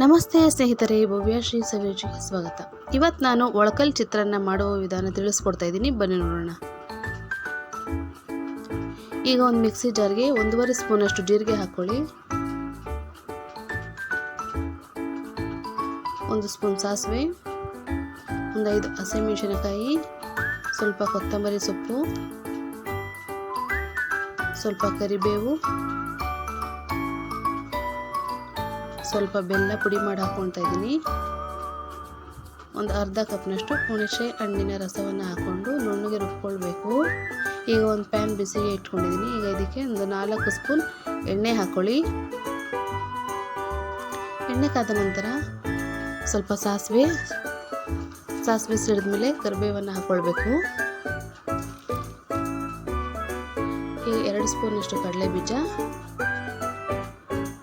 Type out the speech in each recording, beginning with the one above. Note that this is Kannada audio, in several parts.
ನಮಸ್ತೆ ಸ್ನೇಹಿತರೆ, ಭವ್ಯ ಶ್ರೀ ಸವಿರುಚಿಗೆ ಸ್ವಾಗತ. ಇವತ್ತು ನಾನು ಒಳಕಲ್ ಚಿತ್ರಾನ್ನ ಮಾಡುವ ವಿಧಾನ ತಿಳಿಸ್ಕೊಡ್ತಾ ಇದ್ದೀನಿ. ಬನ್ನಿ ನೋಡೋಣ. ಈಗ ಒಂದು ಮಿಕ್ಸಿ ಜಾರ್ಗೆ ಒಂದೂವರೆ ಸ್ಪೂನಷ್ಟು ಜೀರಿಗೆ ಹಾಕ್ಕೊಳ್ಳಿ ಒಂದು ಸ್ಪೂನ್ ಸಾಸಿವೆ, ಒಂದು ಐದು ಹಸಿಮೆಣಸಿನಕಾಯಿ, ಸ್ವಲ್ಪ ಕೊತ್ತಂಬರಿ ಸೊಪ್ಪು, ಸ್ವಲ್ಪ ಕರಿಬೇವು ಸ್ವಲ್ಪ ಬೆಲ್ಲ ಪುಡಿ ಮಾಡಿ ಹಾಕ್ಕೊಳ್ತಾ ಇದ್ದೀನಿ. ಒಂದು ಅರ್ಧ ಕಪ್ನಷ್ಟು ಹುಣಸೆ ಹಣ್ಣಿನ ರಸವನ್ನು ಹಾಕ್ಕೊಂಡು ನುಣ್ಣಗೆ ರುಬ್ಕೊಳ್ಬೇಕು. ಈಗ ಒಂದು ಪ್ಯಾನ್ ಬಿಸಿಗೆ ಇಟ್ಕೊಂಡಿದ್ದೀನಿ. ಈಗ ಇದಕ್ಕೆ ಒಂದು ನಾಲ್ಕು ಸ್ಪೂನ್ ಎಣ್ಣೆ ಹಾಕ್ಕೊಳ್ಳಿ. ಎಣ್ಣೆ ಕಾದ ನಂತರ ಸ್ವಲ್ಪ ಸಾಸಿವೆ ಸಾಸಿವೆ ಸಿಡಿದ ಮೇಲೆ ಕರಿಬೇವನ್ನು ಹಾಕ್ಕೊಳ್ಬೇಕು ಈಗ ಎರಡು ಸ್ಪೂನಷ್ಟು ಕಡಲೆ ಬೀಜ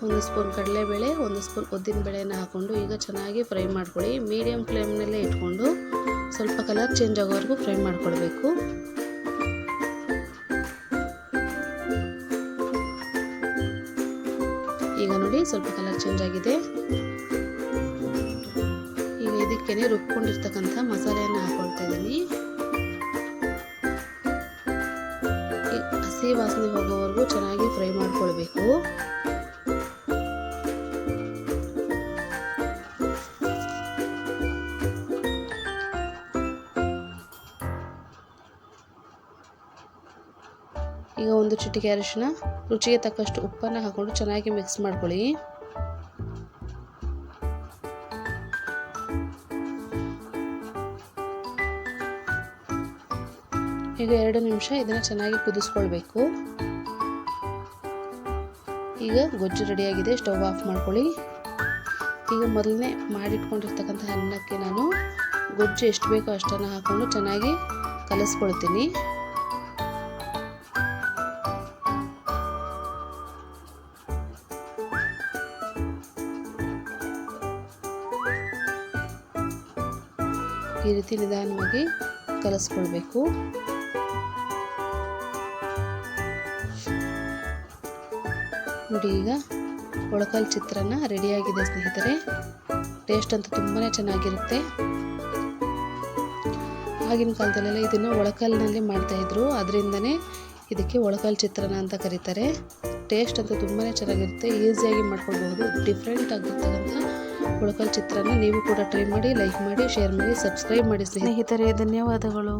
ಒಂದು ಸ್ಪೂನ್ ಕಡಲೆಬೇಳೆ, ಒಂದು ಸ್ಪೂನ್ ಉದ್ದಿನಬೇಳೆನ ಹಾಕ್ಕೊಂಡು ಈಗ ಚೆನ್ನಾಗಿ ಫ್ರೈ ಮಾಡ್ಕೊಳ್ಳಿ. ಮೀಡಿಯಮ್ ಫ್ಲೇಮ್ನಲ್ಲೇ ಇಟ್ಕೊಂಡು ಸ್ವಲ್ಪ ಕಲರ್ ಚೇಂಜ್ ಆಗೋವರೆಗೂ ಫ್ರೈ ಮಾಡ್ಕೊಳ್ಬೇಕು. ಈಗ ನೋಡಿ ಸ್ವಲ್ಪ ಕಲರ್ ಚೇಂಜ್ ಆಗಿದೆ. ಈಗ ಇದಕ್ಕೇನೆ ರುಬ್ಕೊಂಡಿರ್ತಕ್ಕಂಥ ಮಸಾಲೆಯನ್ನು ಹಾಕೊಳ್ತಾ ಇದ್ದೀನಿ. ಹಸಿ ವಾಸನೆ ಹೋಗೋವರೆಗೂ ಚೆನ್ನಾಗಿ ಫ್ರೈ ಮಾಡ್ಕೊಳ್ಬೇಕು. ಈಗ ಒಂದು ಚಿಟಿಕೆ ಅರಿಶಿನ, ರುಚಿಗೆ ತಕ್ಕಷ್ಟು ಉಪ್ಪನ್ನು ಹಾಕೊಂಡು ಚೆನ್ನಾಗಿ ಮಿಕ್ಸ್ ಮಾಡ್ಕೊಳ್ಳಿ. ಈಗ ಎರಡು ನಿಮಿಷ ಇದನ್ನು ಚೆನ್ನಾಗಿ ಕುದಿಸ್ಕೊಳ್ಬೇಕು. ಈಗ ಗೊಜ್ಜು ರೆಡಿಯಾಗಿದೆ ಸ್ಟವ್ ಆಫ್ ಮಾಡ್ಕೊಳ್ಳಿ. ಈಗ ಮೊದಲನೇ ಮಾಡಿಟ್ಕೊಂಡಿರ್ತಕ್ಕಂಥ ಅನ್ನಕ್ಕೆ ನಾನು ಗೊಜ್ಜು ಎಷ್ಟು ಬೇಕೋ ಅಷ್ಟನ್ನು ಹಾಕ್ಕೊಂಡು ಚೆನ್ನಾಗಿ ಕಲಿಸ್ಕೊಳ್ತೀನಿ. ಈ ರೀತಿ ನಿಧಾನವಾಗಿ ಕಲಿಸ್ಕೊಳ್ಬೇಕು. ನೋಡಿ ಈಗ ಒಳಕಲ್ ಚಿತ್ರಾನ್ನ ರೆಡಿಯಾಗಿದೆ ಸ್ನೇಹಿತರೆ. ಟೇಸ್ಟ್ ಅಂತೂ ತುಂಬಾ ಚೆನ್ನಾಗಿರುತ್ತೆ. ಆಗಿನ ಕಾಲದಲ್ಲೆಲ್ಲ ಇದನ್ನು ಒಳಕಲ್ನಲ್ಲಿ ಮಾಡ್ತಾಯಿದ್ರು ಅದರಿಂದನೇ ಇದಕ್ಕೆ ಒಳಕಲ್ ಚಿತ್ರಾನ್ನ ಅಂತ ಕರೀತಾರೆ. ಟೇಸ್ಟ್ ಅಂತೂ ತುಂಬಾ ಚೆನ್ನಾಗಿರುತ್ತೆ. ಈಸಿಯಾಗಿ ಮಾಡ್ಕೊಳ್ಬಹುದು. ಡಿಫ್ರೆಂಟ್ ಆಗಿರ್ತಕ್ಕಂಥ ಒಳಕಲ್ ಚಿತ್ರಾನ್ನ ನೀವು ಕೂಡ ಟ್ರೈ ಮಾಡಿ ಲೈಕ್ ಮಾಡಿ ಶೇರ್ ಮಾಡಿ ಸಬ್ಸ್ಕ್ರೈಬ್ ಮಾಡಿ ಸ್ನೇಹಿತರೆ, ಧನ್ಯವಾದಗಳು.